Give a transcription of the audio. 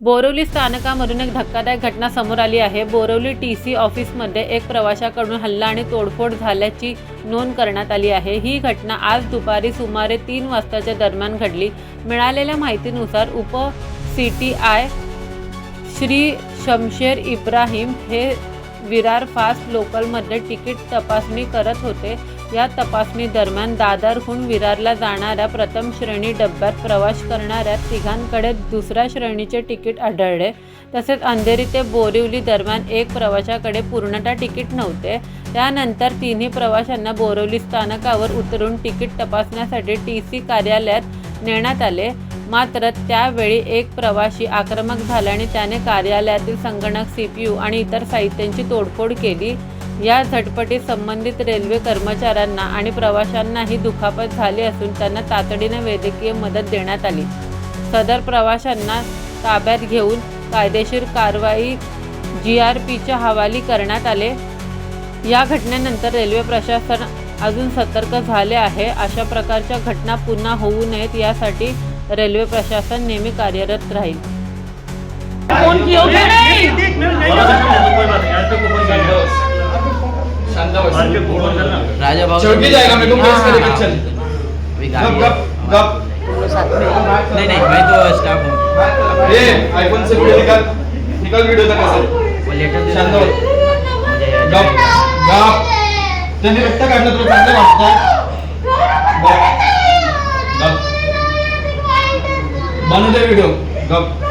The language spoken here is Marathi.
बोरवली स्थानकामधून एक धक्कादायक घटना समोर आली आहे. बोरवली टी सी ऑफिसमध्ये एक प्रवाशाकडून हल्ला आणि तोडफोड झाल्याची नोंद करण्यात आली आहे. ही घटना आज दुपारी सुमारे तीन वाजताच्या दरम्यान घडली. मिळालेल्या माहितीनुसार उप C T I Shri Shamsher Ibrahim हे विरार फास्ट लोकलमध्ये तिकीट तपासणी करत होते. या तपासणी दरम्यान दादरहून विरारला जाणाऱ्या प्रथम श्रेणी डब्यात प्रवास करणाऱ्या तिघांकडे दुसऱ्या श्रेणीचे तिकीट आढळले. तसेच अंधेरी ते बोरिवली दरम्यान एक प्रवाशाकडे पूर्णतः तिकीट नव्हते. त्यानंतर तिन्ही प्रवाशांना बोरिवली स्थानकावर उतरून तिकीट तपासण्यासाठी टी सी कार्यालयात नेण्यात आले. मात्र त्यावेळी एक प्रवासी आक्रमक झाल्याने त्याने कार्यालयातील संगणक सी पी यू आणि इतर साहित्यांची तोडफोड केली. या झटपटीत संबंधित रेल्वे कर्मचाऱ्यांना आणि प्रवाशांनाही दुखापत झाली असून त्यांना तातडीने वैद्यकीय मदत देण्यात आली. सदर प्रवाशांना ताब्यात घेऊन कायदेशीर कारवाई जी आर पीच्या हवाली करण्यात आले. या घटनेनंतर रेल्वे प्रशासन अजून सतर्क झाले आहे. अशा प्रकारच्या घटना पुन्हा होऊ नयेत यासाठी रेल्वे प्रशासन नेहमी कार्यरत राहील. राजा भाव शेवटी जाएगा मैं तुम बस करके चल अभी गप गाड़ी गप है। गप. नहीं नहीं मैं तो स्टाफ हूँ ये आईफोन से वीडियो निकाल. निकाल वीडियो तक ऐसे वो लेटर दे शांत दो हो. मुझे गप गप. त्यांनी रक्त काढलं तुला चांगलं वाटतं गप. गप बनू दे व्हिडिओ गप.